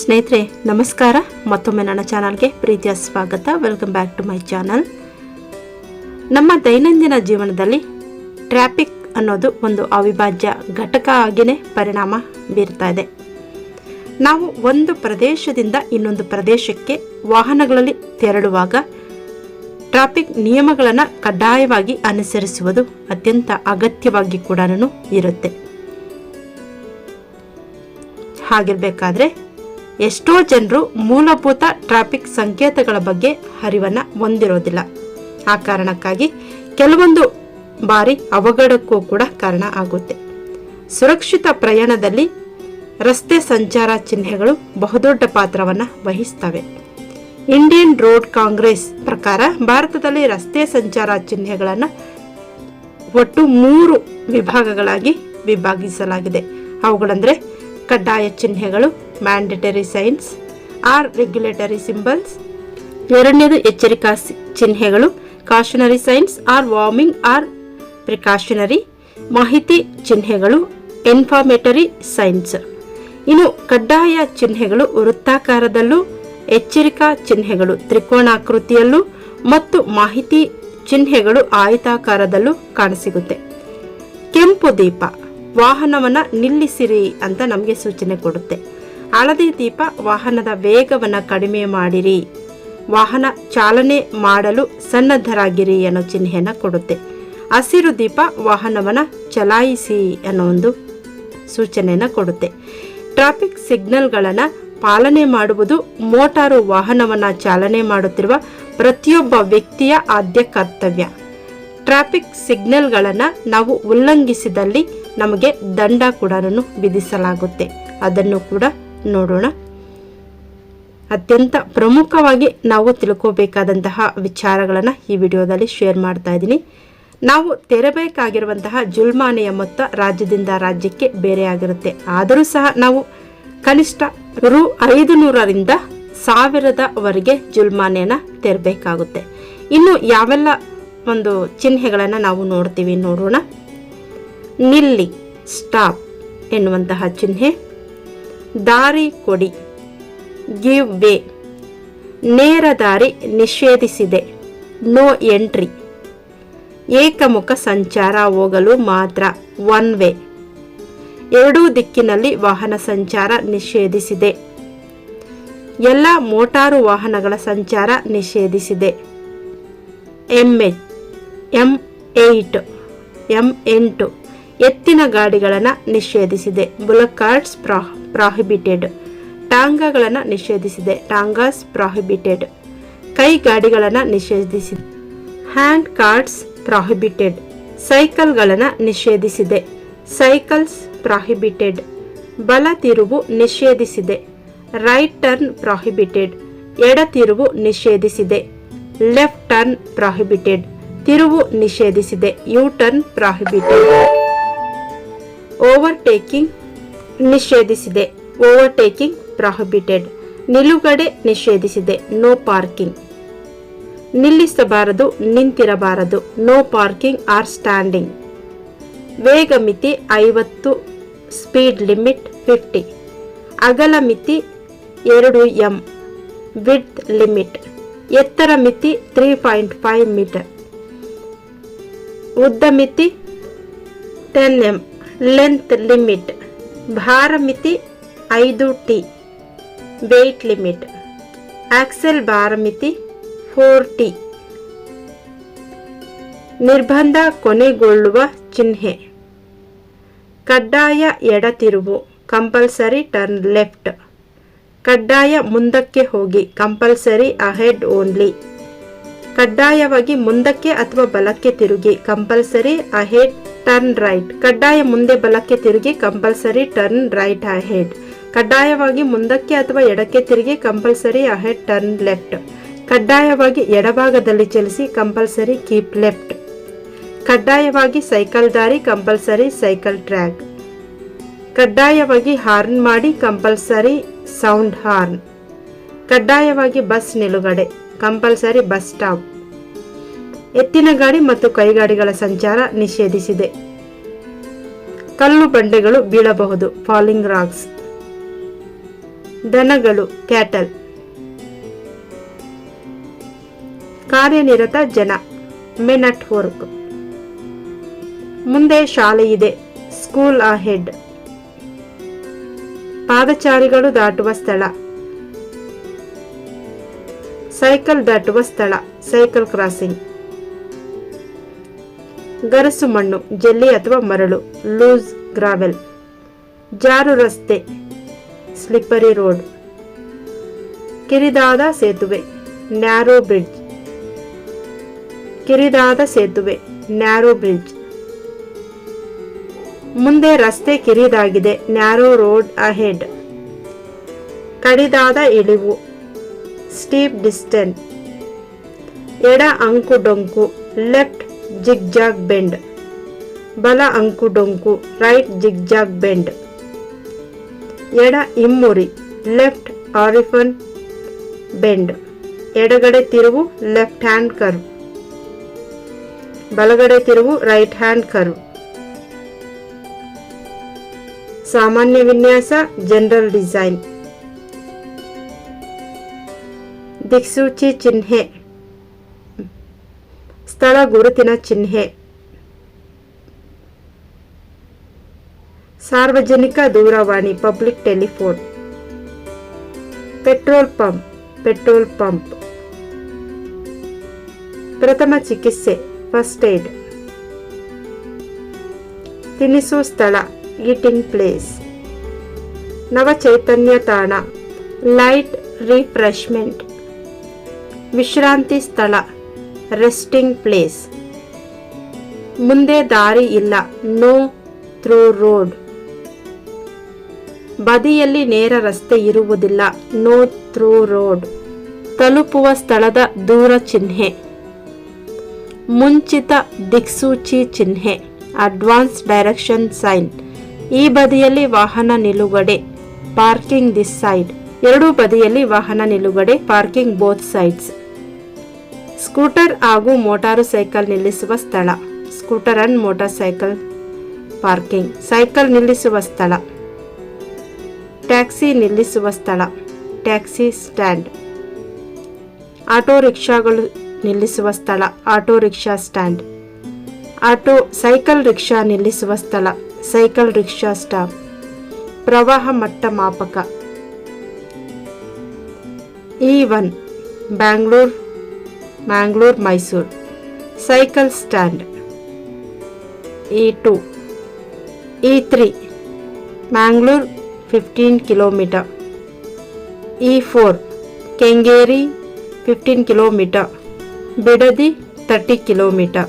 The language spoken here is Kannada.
ಸ್ನೇಹಿತರೆ, ನಮಸ್ಕಾರ. ಮತ್ತೊಮ್ಮೆ ನನ್ನ ಚಾನಲ್ಗೆ ಪ್ರೀತಿಯ ಸ್ವಾಗತ. Welcome back to my channel ನಮ್ಮ ದೈನಂದಿನ ಜೀವನದಲ್ಲಿ ಟ್ರಾಫಿಕ್ ಅನ್ನೋದು ಒಂದು ಅವಿಭಾಜ್ಯ ಘಟಕ ಆಗಿಯೇ ಪರಿಣಾಮ ಬೀರ್ತಾ ಇದೆ. ನಾವು ಒಂದು ಪ್ರದೇಶದಿಂದ ಇನ್ನೊಂದು ಪ್ರದೇಶಕ್ಕೆ ವಾಹನಗಳಲ್ಲಿ ತೆರಳುವಾಗ ಟ್ರಾಫಿಕ್ ನಿಯಮಗಳನ್ನು ಕಡ್ಡಾಯವಾಗಿ ಅನುಸರಿಸುವುದು ಅತ್ಯಂತ ಅಗತ್ಯವಾಗಿ ಕೂಡ ಇರುತ್ತೆ. ಹಾಗಿರ್ಬೇಕಾದ್ರೆ ಎಷ್ಟೋ ಜನರು ಮೂಲಭೂತ ಟ್ರಾಫಿಕ್ ಸಂಕೇತಗಳ ಬಗ್ಗೆ ಅರಿವನ್ನು ಹೊಂದಿರೋದಿಲ್ಲ. ಆ ಕಾರಣಕ್ಕಾಗಿ ಕೆಲವೊಂದು ಬಾರಿ ಅವಘಡಕ್ಕೂ ಕೂಡ ಕಾರಣ ಆಗುತ್ತೆ. ಸುರಕ್ಷಿತ ಪ್ರಯಾಣದಲ್ಲಿ ರಸ್ತೆ ಸಂಚಾರ ಚಿಹ್ನೆಗಳು ಬಹುದೊಡ್ಡ ಪಾತ್ರವನ್ನು ವಹಿಸ್ತವೆ. ಇಂಡಿಯನ್ ರೋಡ್ ಕಾಂಗ್ರೆಸ್ ಪ್ರಕಾರ ಭಾರತದಲ್ಲಿ ರಸ್ತೆ ಸಂಚಾರ ಚಿಹ್ನೆಗಳನ್ನು ಒಟ್ಟು ಮೂರು ವಿಭಾಗಗಳಾಗಿ ವಿಭಾಗಿಸಲಾಗಿದೆ. ಅವುಗಳಂದರೆ ಕಡ್ಡಾಯ ಚಿಹ್ನೆಗಳು mandatory signs or regulatory symbols ಎರಡನೇದು ಎಚ್ಚರಿಕಾ ಚಿಹ್ನೆಗಳು cautionary signs or warning or precautionary ಮಾಹಿತಿ ಚಿಹ್ನೆಗಳು ಇನ್ಫಾರ್ಮೇಟರಿ ಸೈನ್ಸ್ ಇನ್ನು ಕಡ್ಡಾಯ ಚಿಹ್ನೆಗಳು ವೃತ್ತಾಕಾರದಲ್ಲೂ, ಎಚ್ಚರಿಕಾ ಚಿಹ್ನೆಗಳು ತ್ರಿಕೋಣಾಕೃತಿಯಲ್ಲೂ ಮತ್ತು ಮಾಹಿತಿ ಚಿಹ್ನೆಗಳು ಆಯತಾಕಾರದಲ್ಲೂ ಕಾಣಸಿಗುತ್ತೆ. ಕೆಂಪು ದೀಪ. ವಾಹನವನ್ನ ನಿಲ್ಲಿಸಿರಿ ಅಂತ ನಮಗೆ ಸೂಚನೆ ಕೊಡುತ್ತೆ. ಹಳದಿ ದೀಪ ವಾಹನದ ವೇಗವನ್ನು ಕಡಿಮೆ ಮಾಡಿರಿ. ವಾಹನ ಚಾಲನೆ ಮಾಡಲು ಸನ್ನದ್ಧರಾಗಿರಿ ಅನ್ನೋ ಚಿಹ್ನೆಯನ್ನು ಕೊಡುತ್ತೆ. ಹಸಿರು ದೀಪ ವಾಹನವನ್ನು ಚಲಾಯಿಸಿ ಅನ್ನೋ ಒಂದು ಸೂಚನೆಯನ್ನು ಕೊಡುತ್ತೆ. ಟ್ರಾಫಿಕ್ ಸಿಗ್ನಲ್ಗಳನ್ನು ಪಾಲನೆ ಮಾಡುವುದು ಮೋಟಾರು ವಾಹನವನ್ನು ಚಾಲನೆ ಮಾಡುತ್ತಿರುವ ಪ್ರತಿಯೊಬ್ಬ ವ್ಯಕ್ತಿಯ ಆದ್ಯ ಕರ್ತವ್ಯ. ಟ್ರಾಫಿಕ್ ಸಿಗ್ನಲ್ಗಳನ್ನು ನಾವು ಉಲ್ಲಂಘಿಸಿದಲ್ಲಿ ನಮಗೆ ದಂಡ ಕೂಡ ವಿಧಿಸಲಾಗುತ್ತೆ. ಅದನ್ನು ಕೂಡ ನೋಡೋಣ. ಅತ್ಯಂತ ಪ್ರಮುಖವಾಗಿ ನಾವು ತಿಳ್ಕೋಬೇಕಾದಂತಹ ವಿಚಾರಗಳನ್ನು ಈ ವಿಡಿಯೋದಲ್ಲಿ ಶೇರ್ ಮಾಡ್ತಾ ಇದ್ದೀನಿ. ನಾವು ತೆರಬೇಕಾಗಿರುವಂತಹ ಜುಲ್ಮಾನೆಯ ಮೊತ್ತ ರಾಜ್ಯದಿಂದ ರಾಜ್ಯಕ್ಕೆ ಬೇರೆಯಾಗಿರುತ್ತೆ ಆದರೂ ಸಹ ನಾವು ಕನಿಷ್ಠ ರು ಐದು ನೂರರಿಂದ ಸಾವಿರದವರೆಗೆ ಜುಲ್ಮಾನೆಯನ್ನು ತೆರಬೇಕಾಗುತ್ತೆ. ಇನ್ನು ಯಾವೆಲ್ಲ ಒಂದು ಚಿಹ್ನೆಗಳನ್ನು ನಾವು ನೋಡ್ತೀವಿ ನೋಡೋಣ. ನಿಲ್ಲಿ, ಸ್ಟಾಪ್ ಎನ್ನುವಂತಹ ಚಿಹ್ನೆ. ದಾರಿ ಕೊಡಿ, ಗಿವ್ ವೇ. ನೇರ ದಾರಿ ನಿಷೇಧಿಸಿದೆ, ನೋ ಎಂಟ್ರಿ. ಏಕಮುಖ ಸಂಚಾರ ಹೋಗಲು ಮಾತ್ರ ಒನ್ ವೇ. ಎರಡೂ ದಿಕ್ಕಿನಲ್ಲಿ ವಾಹನ ಸಂಚಾರ ನಿಷೇಧಿಸಿದೆ. ಎಲ್ಲ ಮೋಟಾರು ವಾಹನಗಳ ಸಂಚಾರ ನಿಷೇಧಿಸಿದೆ. ಎಂ ಏಯ್ಟ್, ಎಂ ಎಂಟು. ಎತ್ತಿನ ಗಾಡಿಗಳನ್ನು ನಿಷೇಧಿಸಿದೆ. ಬುಲಕ್ ಕಾರ್ಡ್ಸ್ ಪ್ರಾ ಪ್ರಾಹಿಬಿಟೆಡ್ ಟಾಂಗಾಗಳನ್ನು ನಿಷೇಧಿಸಿದೆ. ಟಾಂಗಾಸ್ ಪ್ರಾಹಿಬಿಟೆಡ್ ಕೈ ಗಾಡಿಗಳನ್ನು ನಿಷೇಧಿಸಿದೆ ಹ್ಯಾಂಡ್ ಕಾರ್ಡ್ಸ್ ಪ್ರಾಹಿಬಿಟೆಡ್ ಸೈಕಲ್ಗಳನ್ನು ನಿಷೇಧಿಸಿದೆ. ಸೈಕಲ್ಸ್ ಪ್ರಾಹಿಬಿಟೆಡ್ ಬಲ ತಿರುವು ನಿಷೇಧಿಸಿದೆ. ರೈಟ್ ಟರ್ನ್ ಪ್ರಾಹಿಬಿಟೆಡ್ ಎಡ ತಿರುವು ನಿಷೇಧಿಸಿದೆ. ಲೆಫ್ಟ್ ಟರ್ನ್ ಪ್ರಾಹಿಬಿಟೆಡ್ ತಿರುವು ನಿಷೇಧಿಸಿದೆ. ಯು ಟರ್ನ್ ಪ್ರಾಹಿಬಿಟೆಡ್ ಓವರ್ಟೇಕಿಂಗ್ ನಿಷೇಧಿಸಿದೆ. Overtaking prohibited. ನಿಲುಗಡೆ ನಿಷೇಧಿಸಿದೆ. No parking. ನಿಲ್ಲಿಸಬಾರದು, ನಿಂತಿರಬಾರದು. No parking or standing. ವೇಗ ಮಿತಿ ಐವತ್ತು, ಸ್ಪೀಡ್ ಲಿಮಿಟ್ ಫಿಫ್ಟಿ. ಅಗಲ ಮಿತಿ ಎರಡು ಎಂ, ವಿಡ್ತ್ ಲಿಮಿಟ್. ಎತ್ತರ ಮಿತಿ ತ್ರೀ ಪಾಯಿಂಟ್ ಫೈವ್ ಮೀಟರ್. ಉದ್ದ ಮಿತಿ ಟೆನ್ ಎಂ. ಲೆಂತ್ ಲಿಮಿಟ್ ಭಾರ ಮಿತಿ ಐದು ಟಿ ವೇಟ್ ಲಿಮಿಟ್ ಆಕ್ಸೆಲ್ ಭಾರ ಮಿತಿ ಫೋರ್ ಟಿ ನಿರ್ಬಂಧ ಕೊನೆಗೊಳ್ಳುವ ಚಿಹ್ನೆ ಕಡ್ಡಾಯ ಎಡತಿರುವು ಕಂಪಲ್ಸರಿ ಟರ್ನ್ ಲೆಫ್ಟ್ ಕಡ್ಡಾಯ ಮುಂದಕ್ಕೆ ಹೋಗಿ ಕಂಪಲ್ಸರಿ ಅಹೆಡ್ ಓನ್ಲಿ ಕಡ್ಡಾಯವಾಗಿ ಮುಂದಕ್ಕೆ ಅಥವಾ ಬಲಕ್ಕೆ ತಿರುಗಿ ಕಂಪಲ್ಸರಿ ಅಹೆಡ್ ಟರ್ನ್ ರೈಟ್ ಕಡ್ಡಾಯ ಮುಂದೆ ಬಲಕ್ಕೆ ತಿರುಗಿ ಕಂಪಲ್ಸರಿ ಟರ್ನ್ ರೈಟ್ ಅಹೆಡ್ ಕಡ್ಡಾಯವಾಗಿ ಮುಂದಕ್ಕೆ ಅಥವಾ ಎಡಕ್ಕೆ ತಿರುಗಿ ಕಂಪಲ್ಸರಿ ಅಹೆಡ್ ಟರ್ನ್ ಲೆಫ್ಟ್ ಕಡ್ಡಾಯವಾಗಿ ಎಡಭಾಗದಲ್ಲಿ ಚಲಿಸಿ ಕಂಪಲ್ಸರಿ ಕೀಪ್ ಲೆಫ್ಟ್ ಕಡ್ಡಾಯವಾಗಿ ಸೈಕಲ್ ದಾರಿ ಕಂಪಲ್ಸರಿ ಸೈಕಲ್ ಟ್ರ್ಯಾಕ್ ಕಡ್ಡಾಯವಾಗಿ ಹಾರ್ನ್ ಮಾಡಿ ಕಂಪಲ್ಸರಿ ಸೌಂಡ್ ಹಾರ್ನ್ ಕಡ್ಡಾಯವಾಗಿ ಬಸ್ ನಿಲುಗಡೆ ಕಂಪಲ್ಸರಿ ಬಸ್ ಸ್ಟಾಪ್ ಎತ್ತಿನ ಗಾಡಿ ಮತ್ತು ಕೈಗಾಡಿಗಳ ಸಂಚಾರ ನಿಷೇಧಿಸಿದೆ. ಕಲ್ಲು ಬಂಡೆಗಳು ಬೀಳಬಹುದು. Falling rocks. ದನಗಳು, ಕ್ಯಾಟಲ್. ಕಾರ್ಯನಿರತ ಜನ. Men at work. ಮುಂದೆ ಶಾಲೆ ಇದೆ. ಸ್ಕೂಲ್ ಹೆಡ್ ಪಾದಚಾರಿಗಳು ದಾಟುವ ಸ್ಥಳ. ಸೈಕಲ್ ದಾಟುವ ಸ್ಥಳ. Cycle crossing. ಗರಸು ಮಣ್ಣು, ಜೆಲ್ಲಿ ಅಥವಾ ಮರಳು, ಲೂಸ್ ಗ್ರಾವೆಲ್. ಜಾರು ರಸ್ತೆ, ಸ್ಲಿಪ್ಪರಿ ರೋಡ್. ಕಿರಿದಾದ ಸೇತುವೆ, ನ್ಯಾರೋ ಬ್ರಿಡ್ಜ್. ಕಿರಿದಾದ ಸೇತುವೆ, ನ್ಯಾರೋ ಬ್ರಿಡ್ಜ್. ಮುಂದೆ ರಸ್ತೆ ಕಿರಿದಾಗಿದೆ, ನ್ಯಾರೋ ರೋಡ್ ಅಹೆಡ್. ಕಡಿದಾದ ಇಳಿವು, ಸ್ಟೀಪ್ ಡಿಸ್ಟೆನ್ ಎಡ ಅಂಕು ಡೊಂಕು, ಲೆಫ್ಟ್ ಜಿಗ್ಜಾಗ್ ಬೆಂಡ್. ಬಲ ಅಂಕು ಡೊಂಕು, ರೈಟ್ ಜಿಗ್ ಜಾಗ್ ಬೆಂಡ್. ಎಡ ಇಮ್ಮುರಿ, ಲೆಫ್ಟ್ ಆರಿಫನ್ ಬೆಂಡ್. ಎಡಗಡೆ ತಿರುವು, ಲೆಫ್ಟ್ ಹ್ಯಾಂಡ್ ಕರ್ವ್. ಬಲಗಡೆ ತಿರುವು, ರೈಟ್ ಹ್ಯಾಂಡ್ ಕರ್ವ್. ಸಾಮಾನ್ಯ ವಿನ್ಯಾಸ, ಜನರಲ್ ಡಿಸೈನ್. ದಿಕ್ಸೂಚಿ ಚಿಹ್ನೆ. ಸ್ಥಳ ಗುರುತಿನ ಚಿಹ್ನೆ ಸಾರ್ವಜನಿಕ ದೂರವಾಣಿ public telephone petrol pump petrol pump ಪ್ರಥಮ ಚಿಕಿತ್ಸೆ ಫಸ್ಟ್ ಏಡ್ ತಿನಿಸು ಸ್ಥಳ ಈಟಿಂಗ್ ಪ್ಲೇಸ್ ನವಚೈತನ್ಯ ತಾಣ ಲೈಟ್ ರಿಫ್ರೆಶ್ಮೆಂಟ್ ವಿಶ್ರಾಂತಿ ಸ್ಥಳ ರೆಸ್ಟಿಂಗ್ ಪ್ಲೇಸ್ ಮುಂದೆ ದಾರಿ ಇಲ್ಲ. ನೋ ಥ್ರೂ ರೋಡ್ ಬದಿಯಲ್ಲಿ ನೇರ ರಸ್ತೆ ಇರುವುದಿಲ್ಲ. ನೋ ಥ್ರೂ ರೋಡ್ ತಲುಪುವ ಸ್ಥಳದ ದೂರ ಚಿಹ್ನೆ. ಮುಂಚಿತ ದಿಕ್ಸೂಚಿ ಚಿಹ್ನೆ. ಅಡ್ವಾನ್ಸ್ ಡೈರೆಕ್ಷನ್ ಸೈನ್ ಈ ಬದಿಯಲ್ಲಿ ವಾಹನ ನಿಲುಗಡೆ ಪಾರ್ಕಿಂಗ್ ದಿಸ್ ಸೈಡ್ ಎರಡೂ ಬದಿಯಲ್ಲಿ ವಾಹನ ನಿಲುಗಡೆ ಪಾರ್ಕಿಂಗ್ ಬೋತ್ ಸೈಡ್ಸ್ ಸ್ಕೂಟರ್ ಹಾಗೂ ಮೋಟಾರು ಸೈಕಲ್ ನಿಲ್ಲಿಸುವ ಸ್ಥಳ. Scooter and motorcycle parking. Cycle ನಿಲ್ಲಿಸುವ ಸ್ಥಳ. ಟ್ಯಾಕ್ಸಿ ನಿಲ್ಲಿಸುವ ಸ್ಥಳ. Taxi stand. ಆಟೋ ರಿಕ್ಷಾಗಳು ನಿಲ್ಲಿಸುವ ಸ್ಥಳ. Auto rickshaw stand. Auto, cycle rickshaw ನಿಲ್ಲಿಸುವ ಸ್ಥಳ. Cycle rickshaw stop. ಪ್ರವಾಹ ಮಟ್ಟ ಮಾಪಕ. E one, Bangalore. Mangalore Mysore cycle stand E two E three Mangalore fifteen kilometre E four Kengeri fifteen kilometre Bidadi thirty kilometre